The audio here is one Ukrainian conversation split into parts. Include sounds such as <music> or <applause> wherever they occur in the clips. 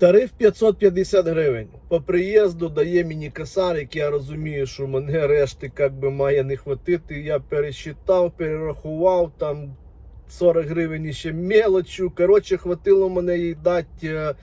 Тариф 550 гривень. По приїзду дає мені косарик, я розумію, що мене решти як би має не хватити. Я пересчитав, перерахував там 40 гривень ще мелочу. Коротше, хватило мене їй дати е,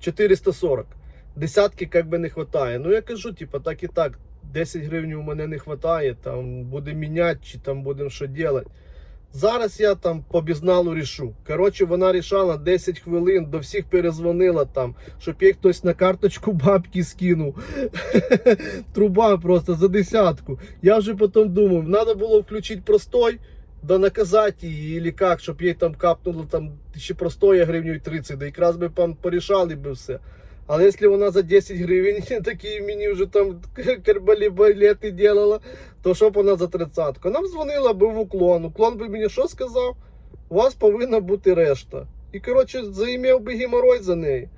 440. Десятки як би не вистачає. Ну я кажу, типа, так і так. 10 гривень у мене не вистачає, там буде міняти, чи там будемо що робити. Зараз я там по безналу рішу. Коротше, вона рішала 10 хвилин, до всіх перезвонила там, щоб їй хтось на карточку бабки скинув. <laughs> Труба просто за десятку. Я вже потім думав, треба було включити простой, да наказати її, или як, щоб їй там капнуло там ще простої гривню 30, да якраз би порішали би все. Але якщо вона за 10 гривень <laughs> такі мені вже там <laughs> карбалібалети делала, то що б вона за тридцятку? Нам дзвонила би в уклон. Уклон би мені що сказав? У вас повинна бути решта. І коротше, заімів би геморой за неї.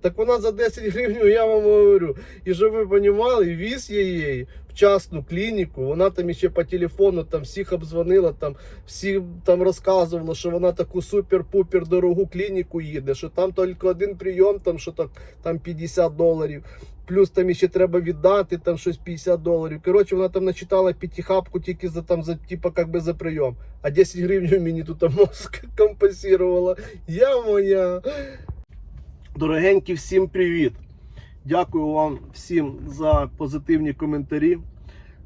Так вона за 10 гривень, я вам говорю. І щоб ви розуміли, віз її в частну клініку. Вона там ще по телефону там всіх обдзвонила, там всі там розказувала, що вона таку супер-пупер дорогу клініку їде, що там тільки один прийом, там що так там 50 доларів. Плюс там ще треба віддати там щось 50 доларів. Коротше, вона там начитала п'ятихапку тільки за там за типа как би за прийом. А 10 гривень мені тут мозк <laughs> компенсувала. Я моя. Дорогенькі, всім привіт! Дякую вам всім за позитивні коментарі.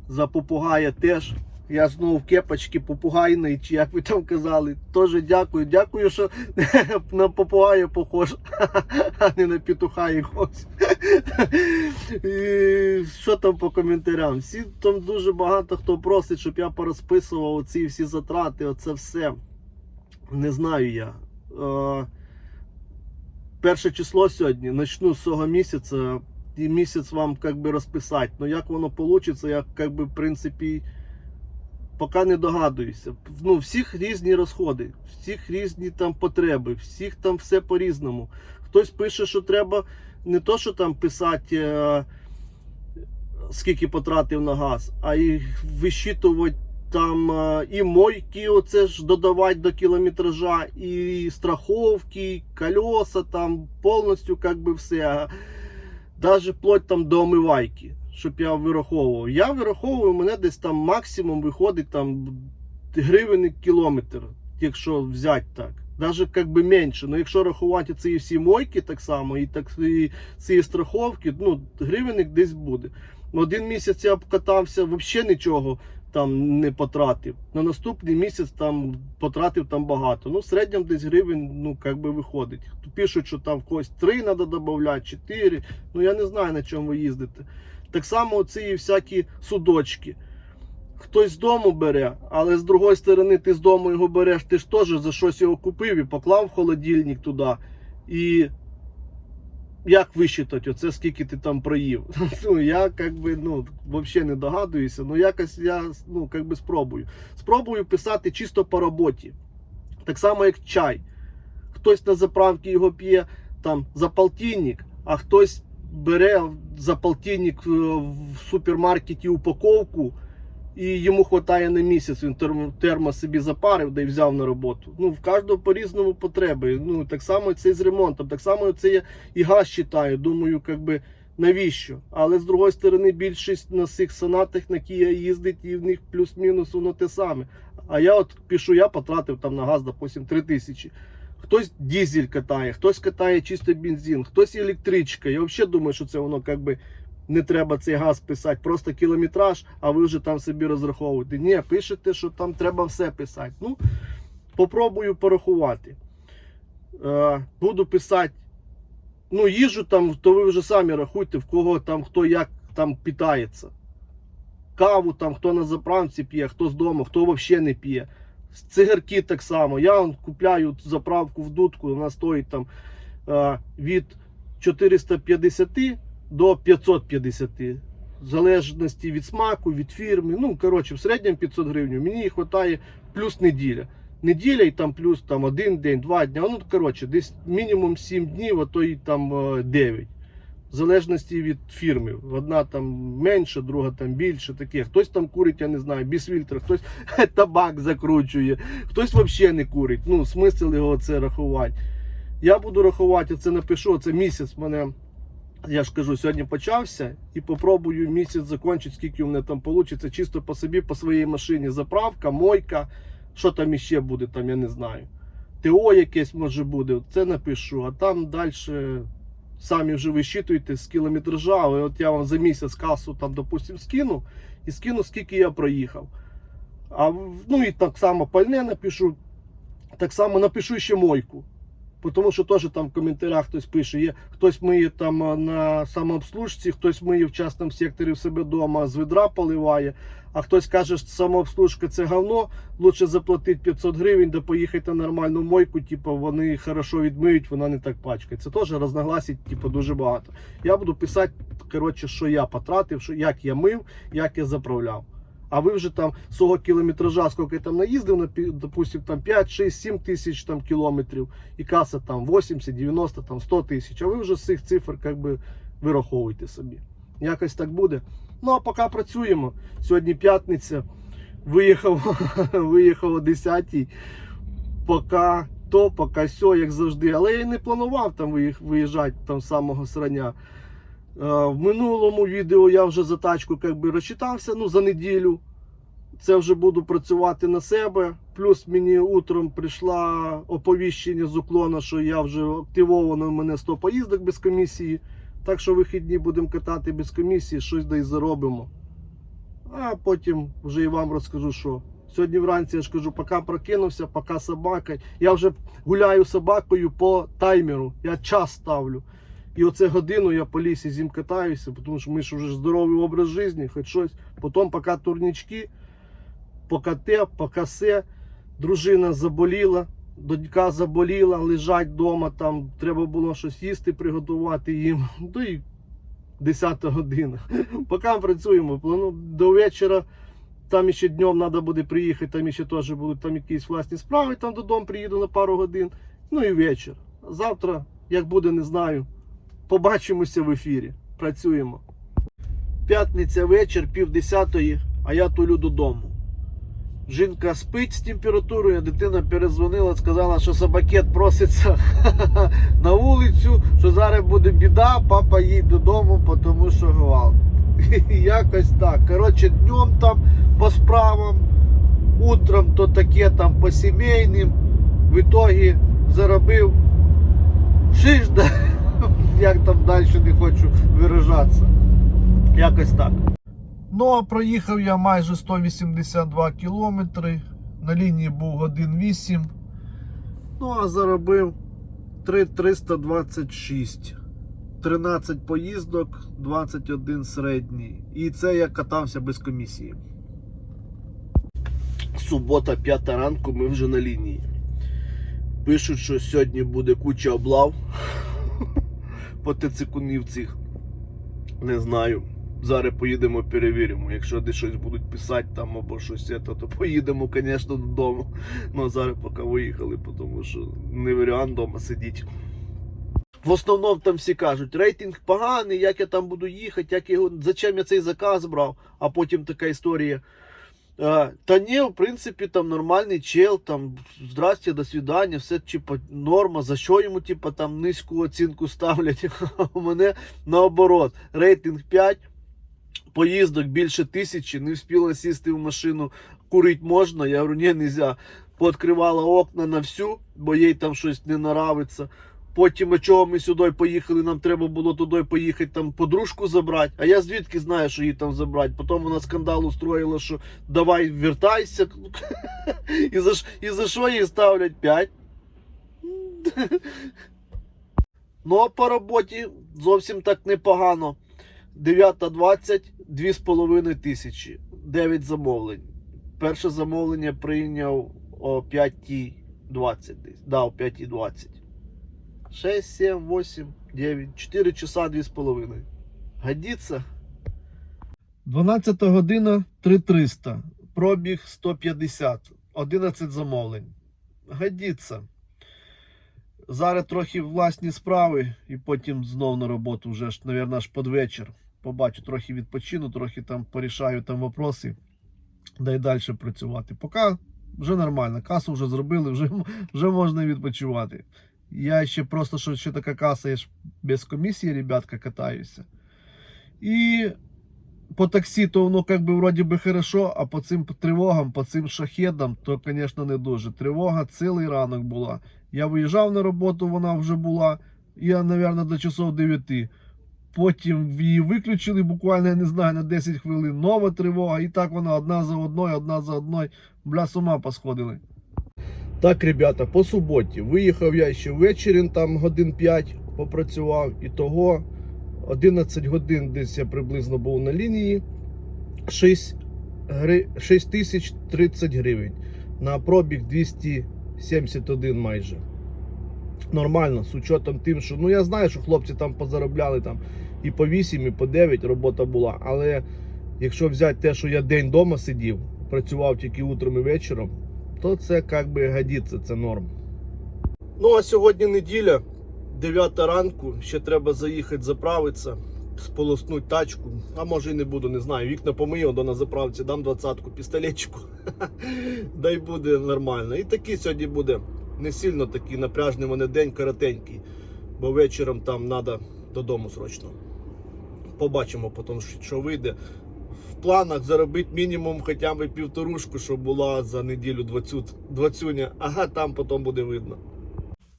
За попугая теж. Я знову в кепочці попугайної, чи як ви там казали. Теж дякую. Дякую, що <laughs> на попугая похож, <laughs> а не на петуха якогось. <laughs> Що там по коментарям? Всі там дуже багато хто просить, щоб я порозписував оці всі затрати, оце все. Не знаю я. Перше число сьогодні, начну з цього місяця, і місяць вам как би розписати. Ну як воно вийде, я как би, в принципі, поки не догадуюся. Ну, всіх різні розходи, всіх різні там потреби, всіх там все по-різному. Хтось пише, що треба не то, що там писати, е, скільки потратив на газ, а й вищитувати там е, і мойки, оце ж додавати до кілометража, і страховки, і колеса, там повністю як би все. Навіть вплоть там до омивайки, щоб я вираховував. Я вираховую, мене десь там максимум виходить там гривень кілометр, якщо взяти так. Навіть як би менше. Ну якщо рахувати ці всі мойки так само, і так і ці страховки, ну гривенник десь буде. Один місяць я обкатався, взагалі нічого там не потратив. На наступний місяць там потратив там багато. Ну, в середньому десь гривень, ну, як би виходить. Пишуть, що там в когось 3 треба додати, 4. Ну я не знаю на чому ви їздите. Так само ці всякі судочки. Хтось з дому бере, але з другої сторони, ти з дому його береш, ти ж теж за щось його купив і поклав в холодильник туди. І як висчитати оце, скільки ти там проїв? <laughs> Ну, я как би, ну, взагалі не догадуюся, ну якось я ну, как би спробую. Спробую писати чисто по роботі. Так само, як чай. Хтось на заправці його п'є там за полтинник, а хтось бере за полтинник е, в супермаркеті упаковку. І йому вистачає на місяць, він термо, собі запарив да й взяв на роботу. Ну, в кожного по-різному потреби. Ну, так само це з ремонтом, так само це я і газ читаю. Думаю, як би, навіщо? Але з другої сторони, більшість на цих сонатах на Kia їздить, і в них плюс-мінус воно те саме. А я от пишу, я потратив там на газ, допустим, 3 тисячі. Хтось дизель катає, хтось катає чисто бензин, хтось електричка. Я взагалі думаю, що це воно як би не треба цей газ писати, просто кілометраж, а ви вже там собі розраховуєте. Ні, пишете, що там треба все писати. Ну, попробую порахувати. Е, буду писати. Ну, їжу там, то ви вже самі рахуйте, в кого там хто як там питається. Каву там, хто на заправці п'є, хто з дому, хто взагалі не п'є. Цигарки так само. Я купляю заправку в дудку, вона стоїть там е, від 450 до 550. В залежності від смаку, від фірми. Ну, коротше, в середньому 500 гривень. Мені вистачає плюс неділя. Неділя і там плюс там, один день, два дні. Ну, коротше, десь мінімум 7 днів, а то і там е, 9. В залежності від фірми. Одна там менша, друга там більше. Таке. Хтось там курить, я не знаю, без фільтра, хтось <laughs> табак закручує, хтось взагалі не курить. Ну, смисл його це рахувати. Я буду рахувати, це напишу, це місяць мене. Я ж кажу, сьогодні почався і попробую місяць закінчити, скільки у мене там вийде, чисто по собі, по своїй машині. Заправка, мойка, що там іще буде, там я не знаю. ТО якесь може буде, це напишу, а там далі самі вже висчитуйте з кілометража. Але от я вам за місяць касу там, допустим, скину і скину, скільки я проїхав. А ну і так само пальне напишу, так само напишу ще мойку. Бо Тому що теж там в коментарях хтось пише, є хтось миє там на самообслужці, хтось миє в частному секторі в себе вдома, з відра поливає, а хтось каже, що самообслужка це говно, лучше заплатити 500 гривень, да поїхати на нормальну мойку, типу, вони хорошо відмиють, вона не так пачкає. Це теж розногласить типу, дуже багато. Я буду писати, коротше, що я потратив, що, як я мив, як я заправляв. А ви вже там свого кілометража, скільки там наїздив, на, допустим, там 5, 6, 7 тисяч там, кілометрів, і каса там 80, 90, там 100 тисяч. А ви вже з цих цифр як би, вираховуйте собі. Якось так буде. Ну а поки працюємо. Сьогодні п'ятниця. Виїхав, <laughs> виїхав о 10 поки то, поки сьо, як завжди. Але я не планував там виїжджати там з самого срання. Е, В минулому відео я вже за тачку як би розчитався ну, за неділю. Це вже буду працювати на себе. Плюс мені утром прийшла оповіщення з уклона, що я вже активовано в мене 100 поїздок без комісії. Так що вихідні будемо катати без комісії, щось да й заробимо. А потім вже і вам розкажу, що. Сьогодні вранці я ж кажу, поки прокинувся, поки собака. Я вже гуляю собакою по таймеру. Я час ставлю. І оце годину я по лісі з ним катаюся, тому що ми ж вже здоровий образ життя, хоч щось. Потім поки турнічки, поки те, поки се. Дружина заболіла, донька заболіла, лежать вдома, там треба було щось їсти, приготувати їм. <laughs> Ну і 10 година. <laughs> Поки працюємо, плану до вечора. Там ще днем треба буде приїхати, там ще теж будуть там якісь власні справи, там додому приїду на пару годин. Ну і вечір. Завтра, як буде, не знаю. Побачимося в ефірі. Працюємо. П'ятниця вечір, пів десятої, а я тулю додому. Жінка спить з температурою, дитина перезвонила, сказала, що собакет проситься <laughs> на вулицю, що зараз буде біда, папа їдь додому, тому що гвалт. <laughs> Якось так. Коротше, днем там по справам, утром то таке там по сімейним. В ітогі заробив шишда. <laughs> Як там далі не хочу виражатися. Якось так. Ну, а проїхав я майже 182 кілометри. На лінії був 1,8. Ну, а заробив 3,326. 13 поїздок, 21 середній. І це я катався без комісії. Субота, 5 ранку, ми вже на лінії. Пишуть, що сьогодні буде куча облав по ТЦКунів цих. Не знаю. Зараз поїдемо, перевіримо. Якщо десь щось будуть писати там або щось, це, то поїдемо, звісно, додому. Ну а зараз поки виїхали, тому що не варіант вдома сидіти. В основному там всі кажуть, рейтинг поганий, як я там буду їхати, як його, зачем я цей заказ брав, а потім така історія. Та ні, в принципі, там нормальний чел, там здрасте, до свидання, все типа норма. За що йому типа там низьку оцінку ставлять? <laughs> У мене наоборот, рейтинг 5, поїздок більше тисячі, не встигла сісти в машину, курити можна. Я говорю, ні, нельзя. Пооткривала окна на всю, бо їй там щось не нравиться. Потім, чого ми сюди поїхали, нам треба було туди поїхати, там подружку забрати. А я звідки знаю, що її там забрати. Потім вона скандал устроїла, що давай вертайся. <laughs> І за, і за що їй ставлять 5? <laughs> Ну, а по роботі зовсім так непогано. 9.20, 2,5 тисячі. 9 замовлень. Перше замовлення прийняв о 5.20 десь. Да, о 5.20. 6, 7, 8, 9, 4 часа 2,5. Годиться? 12 година 3300. Пробіг 150. 11 замовлень. Годиться. Зараз трохи власні справи і потім знов на роботу вже мабуть, аж під вечір. Побачу, трохи відпочину, трохи там порішаю там вопроси. Да далі працювати. Поки вже нормально. Касу вже зробили, вже, вже можна відпочивати. Я ще просто, що ще така каса, я ж без комісії, ребятка, катаюся. І по таксі, то воно как би вроді би хорошо, а по цим тривогам, по цим шахедам, то, звісно, не дуже. Тривога цілий ранок була. Я виїжджав на роботу, вона вже була. Я, мабуть, до часов 9. Потім її виключили буквально, я не знаю, на 10 хвилин. Нова тривога, і так вона одна за одною, одна за одною. Бля, з посходили. Так, ребята, по суботі. Виїхав я ще ввечері, там годин 5 попрацював. І того 11 годин десь я приблизно був на лінії. 6, гри... 6 тисяч 30 гривень. На пробіг 271 майже. Нормально, з учетом тим, що ну я знаю, що хлопці там позаробляли там і по 8, і по 9 робота була. Але якщо взяти те, що я день вдома сидів, працював тільки утром і вечором, то це як би годиться, це норм. Ну а сьогодні неділя, 9 ранку, ще треба заїхати заправитися, сполоснути тачку. А може і не буду, не знаю. Вікна помию, до на заправці, дам двадцятку, пістолетчику. <laughs> Дай буде нормально. І такий сьогодні буде не сильно такий напряжний мене день коротенький, бо вечором там треба додому срочно. Побачимо потім, що вийде. В планах заробити мінімум хоча б півторушку, щоб була за неділю двадцю, двадцюня. Ага, там потім буде видно.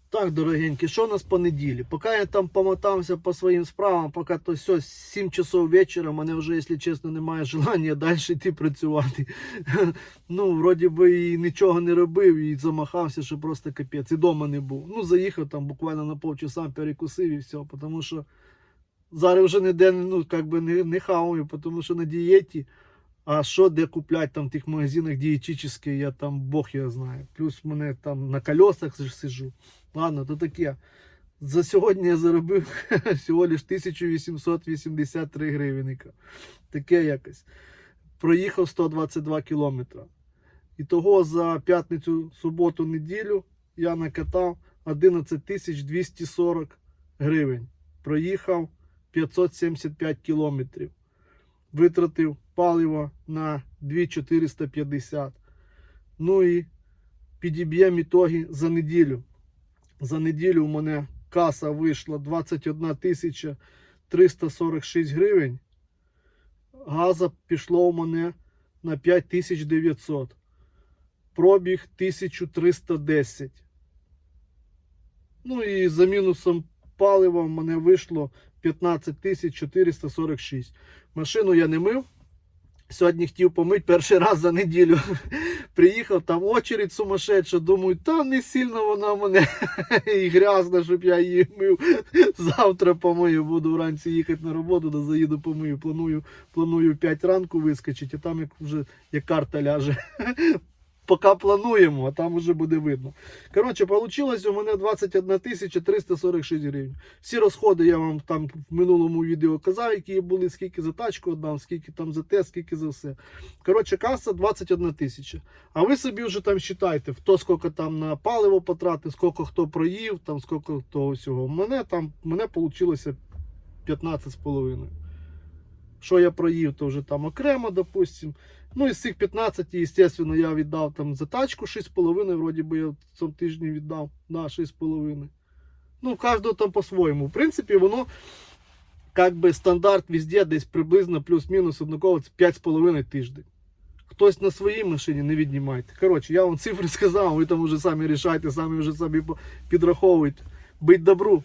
Так, дорогенькі, що у нас по неділі? Поки я там помотався по своїм справам, поки то все, 7 часов вечора, мене вже, якщо чесно, немає желання <laughs> далі йти працювати. <laughs> Ну, вроді би і нічого не робив, і замахався, що просто капець. І дома не був. Ну, заїхав там буквально на полчаса, перекусив і все, тому що зараз вже ніде ну, как би не, не хаваю, тому що на дієті. А що де купляти там в тих магазинах дієтичних, я там Бог його знає. Плюс мене там на колесах сижу. Ладно, то таке. За сьогодні я заробив <laughs> всього лиш 1883 гривенника. Таке якось. Проїхав 122 кілометри. І того за п'ятницю, суботу, неділю я накатав 11 240 гривень. Проїхав 575 кілометрів. Витратив паливо на 2450. Ну і підіб'ємо ітоги за неділю. За неділю у мене каса вийшла 21 тисяча 346 гривень. Газа пішло у мене на 5900. Пробіг 1310. Ну і за мінусом палива в мене вийшло 15 446. Машину я не мив. Сьогодні хотів помити перший раз за неділю. <laughs> Приїхав, там очередь сумасшедша. Думаю, та не сильно вона мене <laughs> і грязна, щоб я її мив. Завтра помию. Буду вранці їхати на роботу, да заїду помию. Планую, планую 5 ранку вискочити, а там як вже як карта ляже. Поки плануємо, а там вже буде видно. Коротше, вийшло у мене 21 346 гривень. Всі розходи я вам там в минулому відео казав, які були, скільки за тачку віддав, скільки там за те, скільки за все. Коротше, каса 21 тисяча. А ви собі вже там считайте, хто скільки там на паливо потратив, скільки хто проїв, там скільки того всього. Мене там мене вийшло 15,5. Що я проїв, то вже там окремо, допустим. Ну, із цих 15, звісно, я віддав там за тачку 6,5, вроді би я в цьому тижні віддав. Да, 6,5. Ну, кожного там по-своєму. В принципі, воно як би стандарт везде десь приблизно плюс-мінус однаково це 5,5 тиждень. Хтось на своїй машині не віднімайте. Коротше, я вам цифри <laughs> сказав, ви там вже самі рішайте, самі вже собі підраховуйте. Бить добру.